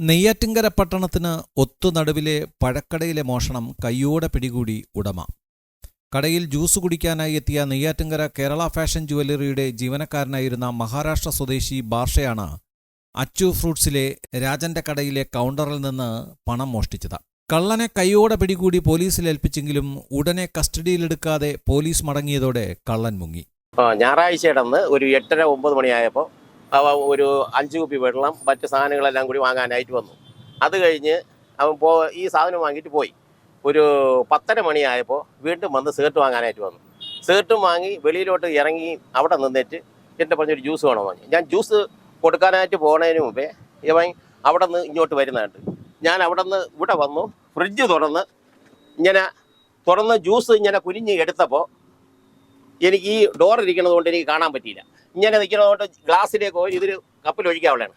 നെയ്യാറ്റിങ്കര പട്ടണത്തിന് ഒത്തുനടുവിലെ പഴക്കടയിലെ മോഷണം കയ്യോടെ പിടികൂടി ഉടമ. കടയിൽ ജ്യൂസ് കുടിക്കാനായി എത്തിയ നെയ്യാറ്റിങ്കര കേരള ഫാഷൻ ജുവല്ലറിയുടെ ജീവനക്കാരനായിരുന്ന മഹാരാഷ്ട്ര സ്വദേശി ബാർഷയാണ് അച്ചു ഫ്രൂട്ട്സിലെ രാജന്റെ കടയിലെ കൗണ്ടറിൽ നിന്ന് പണം മോഷ്ടിച്ചത്. കള്ളനെ കൈയോടെ പിടികൂടി പോലീസിൽ ഏൽപ്പിച്ചെങ്കിലും ഉടനെ കസ്റ്റഡിയിലെടുക്കാതെ പോലീസ് മടങ്ങിയതോടെ കള്ളൻ മുങ്ങി. ഞായറാഴ്ചയുടെ ഒരു എട്ടര ഒമ്പത് മണിയായപ്പോൾ ഒരു അഞ്ച് കുപ്പി വെള്ളം മറ്റ് സാധനങ്ങളെല്ലാം കൂടി വാങ്ങാനായിട്ട് വന്നു. അത് കഴിഞ്ഞ് അവൻ പോ ഈ സാധനം വാങ്ങിയിട്ട് പോയി. ഒരു പത്തര മണിയായപ്പോൾ വീണ്ടും വന്ന് സേർട്ട് വാങ്ങാനായിട്ട് വന്നു. സേർട്ടും വാങ്ങി വെളിയിലോട്ട് ഇറങ്ങി അവിടെ നിന്നിട്ട് എന്റെ പറഞ്ഞൊരു ജ്യൂസ് വേണോ വാങ്ങി. ഞാൻ ജ്യൂസ് കൊടുക്കാനായിട്ട് പോകുന്നതിന് മുമ്പേ ഇവൻ അവിടെ നിന്ന് ഇങ്ങോട്ട് വരുന്നുണ്ട്. ഞാൻ അവിടെ നിന്ന് ഇവിടെ വന്നു ഫ്രിഡ്ജ് തുറന്ന് ഇങ്ങനെ തുറന്ന് ജ്യൂസ് ഇങ്ങനെ കുരിഞ്ഞ് എടുത്തപ്പോൾ എനിക്ക് ഈ ഡോർ ഇരിക്കുന്നത് കൊണ്ട് എനിക്ക് കാണാൻ പറ്റിയില്ല. ഇങ്ങനെ നിൽക്കുന്നതുകൊണ്ട് ഗ്ലാസ്സിലേക്ക് പോയി ഇതൊരു കപ്പിൽ ഒഴിക്കാവുള്ളതാണ്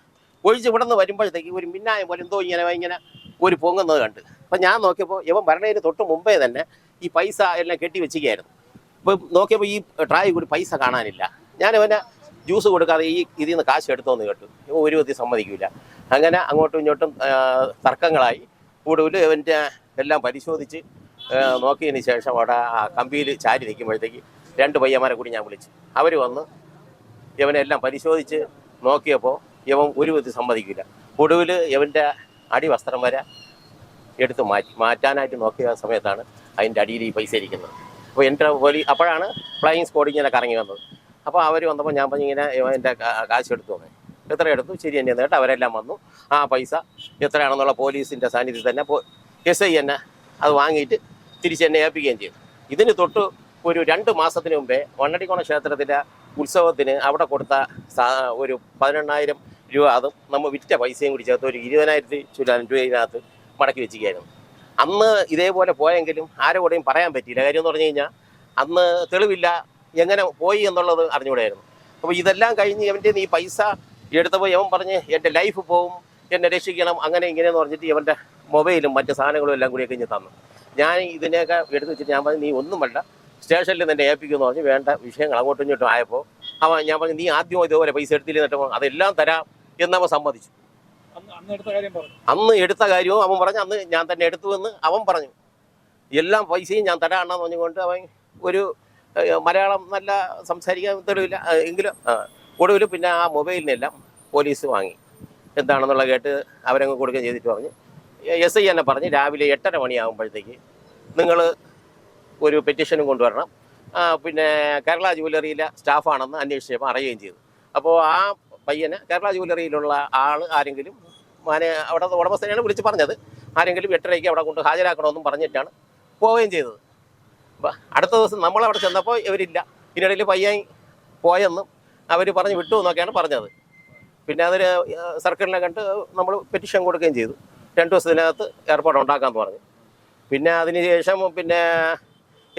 ഒഴിച്ച് ഇവിടെ നിന്ന് വരുമ്പോഴത്തേക്ക് ഒരു മിന്നായം പോലെ എന്തോ ഇങ്ങനെ ഇങ്ങനെ ഒരു പൊങ്ങുന്നത് കണ്ട്. അപ്പം ഞാൻ നോക്കിയപ്പോൾ ഇവൻ വരണേന് തൊട്ട് മുമ്പേ തന്നെ ഈ പൈസ എല്ലാം കെട്ടി വെച്ചിരിക്കുകയായിരുന്നു. അപ്പം നോക്കിയപ്പോൾ ഈ ട്രായി കൂടി പൈസ കാണാനില്ല. ഞാൻ ഇവനെ ജ്യൂസ് കൊടുക്കാതെ ഈ ഇതിൽ നിന്ന് കാശ് എടുത്തോന്ന് കേട്ടു. ഇവ ഒരു വിധത്തിൽ സമ്മതിക്കില്ല അങ്ങനെ അങ്ങോട്ടും ഇങ്ങോട്ടും തർക്കങ്ങളായി. കൂടുതൽ ഇവന്റെ എല്ലാം പരിശോധിച്ച് നോക്കിയതിന് ശേഷം അവിടെ ആ കമ്പിയിൽ ചാരി നിൽക്കുമ്പോഴത്തേക്ക് രണ്ട് പയ്യന്മാരെ കൂടി ഞാൻ വിളിച്ചു. അവർ വന്ന് ഇവനെ എല്ലാം പരിശോധിച്ച് നോക്കിയപ്പോൾ ഇവൻ ഒരു വിധത്തിൽ സമ്മതിക്കില്ല. ഒടുവിൽ ഇവന്റെ അടിവസ്ത്രം വരെ എടുത്ത് മാറ്റി. മാറ്റാനായിട്ട് നോക്കിയ സമയത്താണ് അതിന്റെ അടിയിൽ ഈ പൈസ ഇരിക്കുന്നത്. അപ്പോൾ എന്റെ പോലീ അപ്പോഴാണ് ഫ്ലൈയിങ് സ്ക്വാഡ് ഇങ്ങനെ കറങ്ങി വന്നത്. അപ്പോൾ അവർ വന്നപ്പോൾ ഞാൻ പറഞ്ഞു ഇങ്ങനെ എന്റെ കാശ് എടുത്തു വന്നേ എത്ര എടുത്തു? ശരി തന്നെ എന്നിട്ട് അവരെല്ലാം വന്നു. ആ പൈസ എത്രയാണെന്നുള്ള പോലീസിന്റെ സാന്നിധ്യത്തിൽ തന്നെ എസ് ഐ എന്നെ അത് വാങ്ങിയിട്ട് തിരിച്ച് എന്നെ ഏൽപ്പിക്കുകയും ചെയ്തു. ഇതിന് തൊട്ട് ഒരു രണ്ട് മാസത്തിന് മുമ്പേ വണ്ണടിക്കോണ ക്ഷേത്രത്തിന്റെ ഉത്സവത്തിന് അവിടെ കൊടുത്ത ഒരു പതിനെണ്ണായിരം രൂപ അതും നമ്മൾ വിറ്റ പൈസയും കൂടി ചേർത്ത് ഒരു ഇരുപതിനായിരത്തി ചുല്ലാനും രൂപ ഇതിനകത്ത് മടക്കി വെച്ചിരിക്കുകയായിരുന്നു. അന്ന് ഇതേപോലെ പോയെങ്കിലും ആരോടെയും പറയാൻ പറ്റിയില്ല. കാര്യം എന്ന് പറഞ്ഞു കഴിഞ്ഞാൽ അന്ന് തെളിവില്ല എങ്ങനെ പോയി എന്നുള്ളത് അറിഞ്ഞുകൂടായിരുന്നു. അപ്പോൾ ഇതെല്ലാം കഴിഞ്ഞ് ഇവന്റെ ഈ പൈസ എടുത്തപ്പോൾ ഇവൻ പറഞ്ഞ് എന്റെ ലൈഫ് പോവും എന്നെ രക്ഷിക്കണം അങ്ങനെ ഇങ്ങനെയെന്ന് പറഞ്ഞിട്ട് ഇവന്റെ മൊബൈലും മറ്റു സാധനങ്ങളും എല്ലാം കൂടി കഴിഞ്ഞ് തന്നു. ഞാൻ ഇതിനെയൊക്കെ എടുത്ത് വെച്ചിട്ട് ഞാൻ പറഞ്ഞു നീ ഒന്നും വേണ്ട സ്റ്റേഷനിൽ നിന്നെ ഏൽപ്പിക്കുമെന്ന് പറഞ്ഞ് വേണ്ട വിഷയങ്ങൾ അങ്ങോട്ടും ഇങ്ങോട്ടും ആയപ്പോൾ അവൻ ഞാൻ പറഞ്ഞു നീ ആദ്യം ഇതുപോലെ പൈസ എടുത്തില്ലെന്നിട്ട് അതെല്ലാം തരാം എന്നവൻ സമ്മതിച്ചു. അന്ന് എടുത്ത കാര്യവും അവൻ പറഞ്ഞു അന്ന് ഞാൻ തന്നെ എടുത്തു എന്ന് അവൻ പറഞ്ഞു. എല്ലാം പൈസയും ഞാൻ തരാണെന്ന് പറഞ്ഞുകൊണ്ട് അവൻ ഒരു മലയാളം നല്ല സംസാരിക്കാൻ തെളിവില്ല എങ്കിലും ഒടുവിൽ പിന്നെ ആ മൊബൈലിനെല്ലാം പോലീസ് വാങ്ങി. എന്താണെന്നുള്ള കേട്ട് അവരങ്ങ് കൊടുക്കുകയും ചെയ്തിട്ട് പറഞ്ഞു. എസ് ഐ എന്നെ പറഞ്ഞ് രാവിലെ എട്ടര മണിയാകുമ്പോഴത്തേക്ക് നിങ്ങൾ ഒരു പെറ്റീഷനും കൊണ്ടുവരണം. പിന്നെ കേരള ജുവലറിയിലെ സ്റ്റാഫാണെന്ന് അന്വേഷിച്ചപ്പോൾ അറിയുകയും ചെയ്തു. അപ്പോൾ ആ പയ്യന് കേരള ജുവലറിയിലുള്ള ആൾ ആരെങ്കിലും മാനെ അവിടെ ഉടമസ്ഥനെയാണ് വിളിച്ച് പറഞ്ഞത്. ആരെങ്കിലും എട്ടരയ്ക്ക് അവിടെ കൊണ്ട് ഹാജരാക്കണമെന്നും പറഞ്ഞിട്ടാണ് പോവുകയും ചെയ്തത്. അടുത്ത ദിവസം നമ്മളവിടെ ചെന്നപ്പോൾ ഇവരില്ല. ഇതിനിടയിൽ പയ്യൻ പോയെന്നും അവർ പറഞ്ഞ് വിട്ടു എന്നൊക്കെയാണ് പറഞ്ഞത്. പിന്നെ അതൊരു സർക്കിളിനെ കണ്ട് നമ്മൾ പെറ്റീഷൻ കൊടുക്കുകയും ചെയ്തു. രണ്ട് ദിവസത്തിനകത്ത് ഏർപ്പാട് ഉണ്ടാക്കാമെന്ന് പറഞ്ഞു. പിന്നെ അതിന് ശേഷം പിന്നെ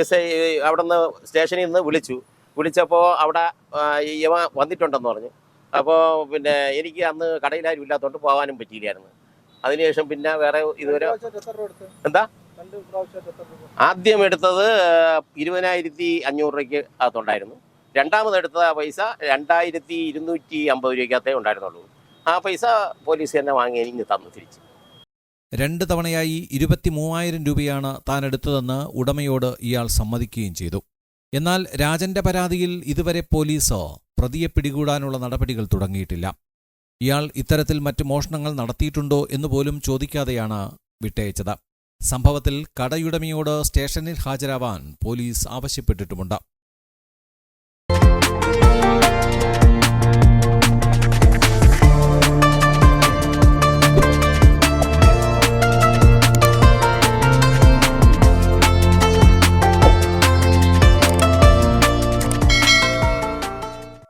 എസ് ഐ അവിടെ നിന്ന് സ്റ്റേഷനിൽ നിന്ന് വിളിച്ചു. വിളിച്ചപ്പോൾ അവിടെ യവ വന്നിട്ടുണ്ടെന്ന് പറഞ്ഞു. അപ്പോൾ പിന്നെ എനിക്ക് അന്ന് കടയിലാരും ഇല്ലാത്തതുകൊണ്ട് പോകാനും പറ്റിയില്ലായിരുന്നു. അതിനുശേഷം പിന്നെ വേറെ ഇതുവരെ എന്താ? ആദ്യം എടുത്തത് ഇരുപതിനായിരത്തി അഞ്ഞൂറ് രൂപയ്ക്ക് അകത്തുണ്ടായിരുന്നു. രണ്ടാമത് എടുത്ത പൈസ രണ്ടായിരത്തി ഇരുന്നൂറ്റി അമ്പത് രൂപയ്ക്കകത്തേ ഉണ്ടായിരുന്നുള്ളൂ. ആ പൈസ പോലീസ് തന്നെ വാങ്ങി എനിക്ക് തന്നു തിരിച്ച്. രണ്ട് തവണയായി ഇരുപത്തി മൂവായിരം രൂപയാണ് താൻ എടുത്തതെന്ന് ഉടമയോട് ഇയാൾ സമ്മതിക്കുകയും ചെയ്തു. എന്നാൽ രാജന്റെ പരാതിയിൽ ഇതുവരെ പോലീസ് പ്രതിയെ പിടികൂടാനുള്ള നടപടികൾ തുടങ്ങിയിട്ടില്ല. ഇയാൾ ഇത്തരത്തിൽ മറ്റ് മോഷണങ്ങൾ നടത്തിയിട്ടുണ്ടോ എന്ന് പോലും ചോദിക്കാതെയാണ് വിട്ടയച്ചത്. സംഭവത്തിൽ കടയുടമയോട് സ്റ്റേഷനിൽ ഹാജരാവാൻ പോലീസ് ആവശ്യപ്പെട്ടിട്ടുമുണ്ട്.